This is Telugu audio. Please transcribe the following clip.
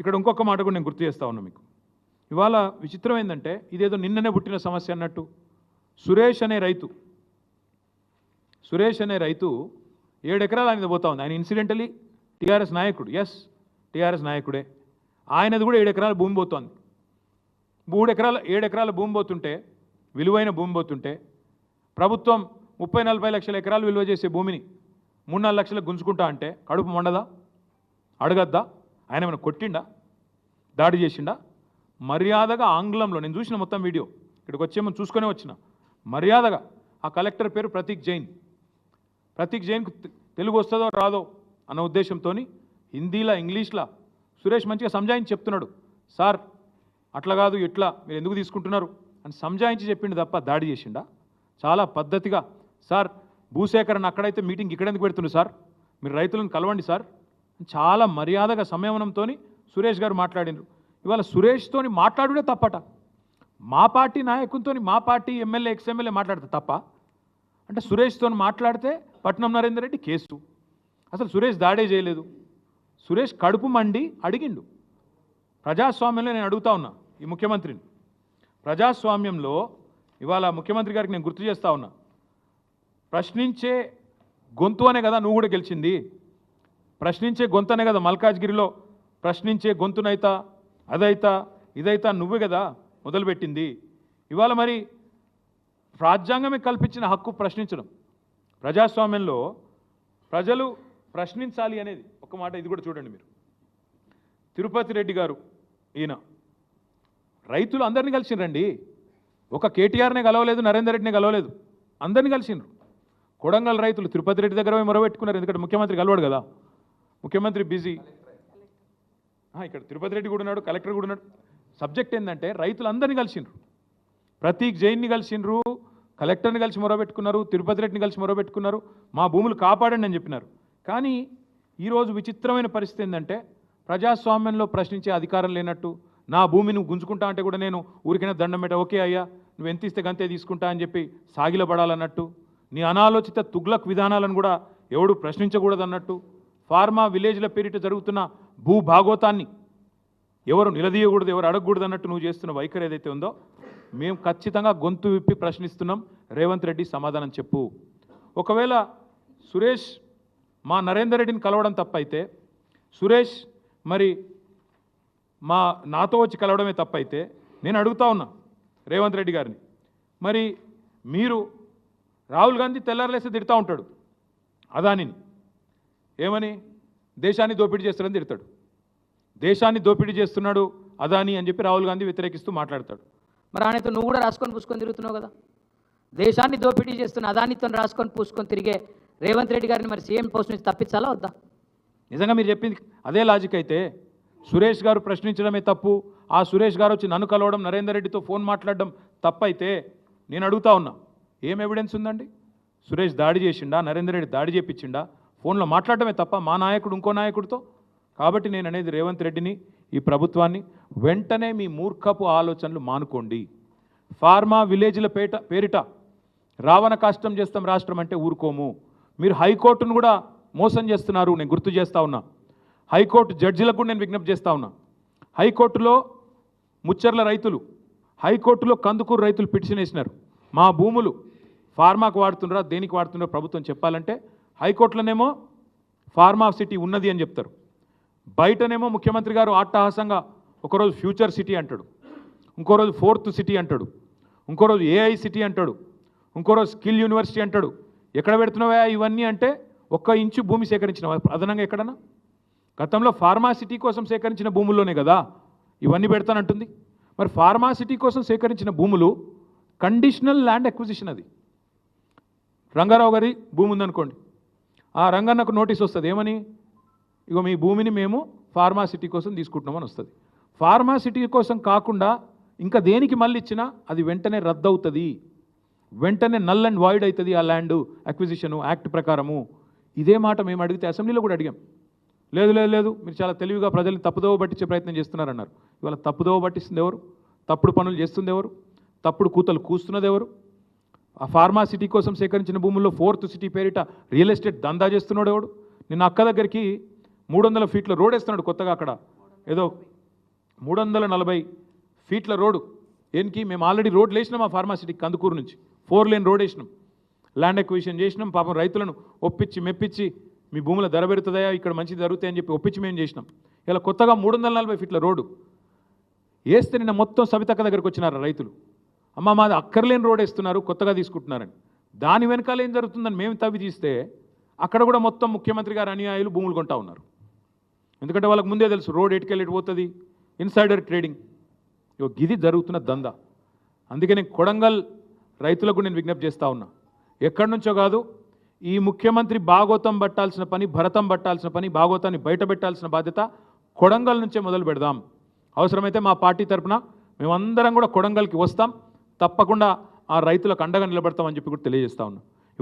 ఇక్కడ ఇంకొక మాట కూడా నేను గుర్తు చేస్తా ఉన్నా మీకు. ఇవాళ విచిత్రం ఏంటంటే ఇదేదో నిన్ననే పుట్టిన సమస్య అన్నట్టు. సురేష్ అనే రైతు సురేష్ అనే రైతు ఏడు ఎకరాలు ఆయన పోతా ఉంది. ఆయన ఇన్సిడెంటలీ టీఆర్ఎస్ నాయకుడు. ఎస్ టీఆర్ఎస్ నాయకుడే. ఆయనది కూడా ఏడు భూమి పోతోంది. మూడు ఎకరాల ఏడు ఎకరాల భూమి పోతుంటే విలువైన భూమి పోతుంటే ప్రభుత్వం ముప్పై నలభై లక్షల ఎకరాలు విలువ చేసే భూమిని మూడు నాలుగు లక్షలకు గుంజుకుంటా అంటే కడుపు మండదా? అడగద్దా? ఆయన ఏమైనా కొట్టిండా? దాడి చేసిండా? మర్యాదగా ఆంగ్లంలో నేను చూసిన మొత్తం వీడియో ఇక్కడికి వచ్చేమో చూసుకునే వచ్చిన. మర్యాదగా. ఆ కలెక్టర్ పేరు ప్రతీక్ జైన్. ప్రతీక్ జైన్కు తెలుగు వస్తుందో రాదో అన్న ఉద్దేశంతో హిందీలా ఇంగ్లీష్లా సురేష్ మంచిగా సంజాయించి చెప్తున్నాడు. సార్ అట్లా కాదు ఇట్లా మీరు ఎందుకు తీసుకుంటున్నారు? అని సంజాయించి చెప్పిండు తప్ప దాడి చేసిండా? చాలా పద్ధతిగా. సార్ భూసేకరణ అక్కడైతే మీటింగ్ ఇక్కడ ఎందుకు సార్? మీరు రైతులను కలవండి సార్. చాలా మర్యాదగా సంయమనంతో సురేష్ గారు మాట్లాడినారు. ఇవాళ సురేష్తోని మాట్లాడుడే తప్పట. మా పార్టీ నాయకునితో మా పార్టీ ఎమ్మెల్యే ఎక్స్ ఎమ్మెల్యే మాట్లాడితే తప్ప. అంటే సురేష్తో మాట్లాడితే పట్నం నరేందర్ రెడ్డి కేసు. అసలు సురేష్ దాడే చేయలేదు. సురేష్ కడుపు మండి అడిగిండు. ప్రజాస్వామ్యంలో నేను అడుగుతా ఉన్నా ఈ ముఖ్యమంత్రిని. ప్రజాస్వామ్యంలో ఇవాళ ముఖ్యమంత్రి గారికి నేను గుర్తు చేస్తా ఉన్నా. ప్రశ్నించే గొంతు అనే కదా నువ్వు కూడా గెలిచింది. ప్రశ్నించే గొంతనే కదా మల్కాజ్గిరిలో. ప్రశ్నించే గొంతునైతా అదైతా ఇదైతా నువ్వే కదా మొదలుపెట్టింది. ఇవాళ మరి రాజ్యాంగమే కల్పించిన హక్కు ప్రశ్నించడం. ప్రజాస్వామ్యంలో ప్రజలు ప్రశ్నించాలి అనేది ఒక మాట ఇది కూడా చూడండి మీరు. తిరుపతి రెడ్డి గారు ఈయన. రైతులు అందరినీ కలిసిండ్రండి ఒక కేటీఆర్నే కలవలేదు నరేందర్ రెడ్డిని కలవలేదు. అందరినీ కలిసిండ్రు కొడంగల్ రైతులు తిరుపతి రెడ్డి దగ్గర మొరబెట్టుకున్నారు ఎందుకంటే ముఖ్యమంత్రి కలవాడు కదా. ముఖ్యమంత్రి బిజీ. ఇక్కడ తిరుపతి రెడ్డి కూడా ఉన్నాడు కలెక్టర్ కూడా ఉన్నాడు. సబ్జెక్ట్ ఏంటంటే రైతులందరినీ కలిసిండ్రు. ప్రతీక్ జైన్ని కలిసిండ్రు కలెక్టర్ని కలిసి మొరబెట్టుకున్నారు తిరుపతి రెడ్డిని కలిసి మొరబెట్టుకున్నారు మా భూములు కాపాడండి అని చెప్పినారు. కానీ ఈరోజు విచిత్రమైన పరిస్థితి ఏంటంటే ప్రజాస్వామ్యంలో ప్రశ్నించే అధికారం లేనట్టు నా భూమి నువ్వు గుంజుకుంటా అంటే కూడా నేను ఊరికైనా దండం పెట్ట ఓకే అయ్యా నువ్వు ఎంత ఇస్తే గంతే తీసుకుంటా అని చెప్పి సాగిలపడాలన్నట్టు నీ అనాలోచిత తుగ్లక్ విధానాలను కూడా ఎవడు ప్రశ్నించకూడదన్నట్టు ఫార్మా విలేజ్ల పేరిట జరుగుతున్న భూ భాగోతాన్ని ఎవరు నిలదీయకూడదు ఎవరు అడగకూడదు అన్నట్టు నువ్వు చేస్తున్న వైఖరి ఏదైతే ఉందో మేము ఖచ్చితంగా గొంతు విప్పి ప్రశ్నిస్తున్నాం. రేవంత్ రెడ్డి సమాధానం చెప్పు. ఒకవేళ సురేష్ మా నరేందర్ రెడ్డిని కలవడం తప్పైతే సురేష్ మరి మా నాతో వచ్చి కలవడమే తప్పైతే నేను అడుగుతా ఉన్నా రేవంత్ రెడ్డి గారిని. మరి మీరు రాహుల్ గాంధీ తెల్లారలేసి తిడతా ఉంటాడు అదానిని. ఏమని? దేశాన్ని దోపిడీ చేస్తాడని తిడతాడు. దేశాన్ని దోపిడీ చేస్తున్నాడు అదాని అని చెప్పి రాహుల్ గాంధీ వ్యతిరేకిస్తూ మాట్లాడతాడు. మరి ఆయనతో నువ్వు కూడా రాసుకొని పూసుకొని తిరుగుతున్నావు కదా? దేశాన్ని దోపిడీ చేస్తున్న అదానితో రాసుకొని పూసుకొని తిరిగే రేవంత్ రెడ్డి గారిని మరి సీఎం పోస్ట్ నుంచి తప్పించాలా వద్దా? నిజంగా మీరు చెప్పింది అదే లాజిక్ అయితే సురేష్ గారు ప్రశ్నించడమే తప్పు ఆ సురేష్ గారు వచ్చి నన్ను కలవడం నరేందర్ రెడ్డితో ఫోన్ మాట్లాడడం తప్పైతే నేను అడుగుతా ఉన్నా. ఏం ఎవిడెన్స్ ఉందండి? సురేష్ దాడి చేసిండా? నరేందర్ రెడ్డి దాడి చేపించిండా? ఫోన్లో మాట్లాడటమే తప్ప మా నాయకుడు ఇంకో నాయకుడితో? కాబట్టి నేను అనేది రేవంత్ రెడ్డిని ఈ ప్రభుత్వాన్ని వెంటనే మీ మూర్ఖపు ఆలోచనలు మానుకోండి. ఫార్మా విలేజ్ల పేట పేరిట రావణ కష్టం చేస్తాం రాష్ట్రం అంటే ఊరుకోము. మీరు హైకోర్టును కూడా మోసం చేస్తున్నారు నేను గుర్తు చేస్తా ఉన్నా. హైకోర్టు జడ్జిలకు కూడా నేను విజ్ఞప్తి చేస్తా ఉన్నా. హైకోర్టులో ముచ్చర్ల రైతులు హైకోర్టులో కందుకూరు రైతులు పిటిషన్ వేసినారు. మా భూములు ఫార్మాకు వాడుతున్నారా దేనికి వాడుతున్నారో ప్రభుత్వం చెప్పాలంటే హైకోర్టులోనేమో ఫార్మా సిటీ ఉన్నది అని చెప్తారు. బయటనేమో ముఖ్యమంత్రి గారు అట్టహాసంగా ఒకరోజు ఫ్యూచర్ సిటీ అంటాడు. ఇంకో రోజు ఫోర్త్ సిటీ అంటాడు. ఇంకో రోజు ఏఐ సిటీ అంటాడు. ఇంకో రోజు స్కిల్ యూనివర్సిటీ అంటాడు. ఎక్కడ పెడుతున్నావా ఇవన్నీ అంటే ఒక్క ఇంచు భూమి సేకరించిన అదనంగా ఎక్కడన్నా? గతంలో ఫార్మా సిటీ కోసం సేకరించిన భూముల్లోనే కదా. ఇవన్నీ పెడతానంటుంది. మరి ఫార్మా సిటీ కోసం సేకరించిన భూములు కండిషనల్ ల్యాండ్ అక్విజిషన్ అది. రంగారావు గారి భూమి ఉందనుకోండి. ఆ రంగన్నకు నోటీస్ వస్తుంది. ఏమని? ఇగో మీ భూమిని మేము ఫార్మాసిటీ కోసం తీసుకుంటున్నామని వస్తుంది. ఫార్మాసిటీ కోసం కాకుండా ఇంకా దేనికి మళ్ళీ ఇచ్చినా అది వెంటనే రద్దవుతుంది. వెంటనే నల్ అండ్ వాయిడ్ అవుతుంది ఆ ల్యాండ్ అక్విజిషను యాక్ట్ ప్రకారము. ఇదే మాట మేము అడిగితే అసెంబ్లీలో కూడా అడిగాం. లేదు లేదు లేదు మీరు చాలా తెలివిగా ప్రజల్ని తప్పుదోవ పట్టించే ప్రయత్నం చేస్తున్నారన్నారు. ఇవాళ తప్పుదోవ పట్టిస్తుంది ఎవరు? తప్పుడు పనులు చేస్తుంది ఎవరు? తప్పుడు కూతలు కూస్తున్నది ఎవరు? ఆ ఫార్మా సిటీ కోసం సేకరించిన భూముల్లో ఫోర్త్ సిటీ పేరిట రియల్ ఎస్టేట్ దందా చేస్తున్నాడు ఎవడు? నిన్న అక్క దగ్గరికి మూడు వందల ఫీట్ల రోడ్ వేస్తున్నాడు కొత్తగా అక్కడ. ఏదో మూడు వందల నలభై ఫీట్ల రోడ్డు దేనికి మేము ఆల్రెడీ రోడ్లు వేసినాం ఆ ఫార్మాసిటీ కందుకూరు నుంచి. ఫోర్ లేన్ రోడ్ వేసినాం. ల్యాండ్ ఎక్విజిషన్ చేసినాం పాపం రైతులను ఒప్పించి మెప్పించి మీ భూముల ధర పెరుగుతుందా ఇక్కడ మంచి జరుగుతాయని చెప్పి ఒప్పించి మేము చేసినాం. ఇలా కొత్తగా మూడు వందల నలభై ఫీట్ల రోడ్డు. వేస్తే నిన్న మొత్తం సవితక్క దగ్గరికి వచ్చినారు రైతులు. అమ్మ మాది అక్కర్లేని రోడ్ వేస్తున్నారు కొత్తగా తీసుకుంటున్నారని. దాని వెనకాల ఏం జరుగుతుందని మేము తవ్వి తీస్తే అక్కడ కూడా మొత్తం ముఖ్యమంత్రి గారు అనుయాయులు భూములు కొంటా ఉన్నారు. ఎందుకంటే వాళ్ళకి ముందే తెలుసు రోడ్ ఎటుకెళ్ళి పోతుంది? Insider trading. ఇగో గిది జరుగుతున్న దందా. అందుకే నేను కొడంగల్ రైతులకు నేను విజ్ఞప్తి చేస్తూ ఉన్నా. ఎక్కడి నుంచో కాదు ఈ ముఖ్యమంత్రి భాగోతం పట్టాల్సిన పని భరతం పట్టాల్సిన పని భాగోతాన్ని బయట పెట్టాల్సిన బాధ్యత కొడంగల్ నుంచే మొదలు పెడదాం. అవసరమైతే మా పార్టీ తరపున మేమందరం కూడా కొడంగల్కి వస్తాం. తప్పకుండా ఆ రైతులకు అండగా నిలబడతామని చెప్పి కూడా తెలియజేస్తా ఉన్నా.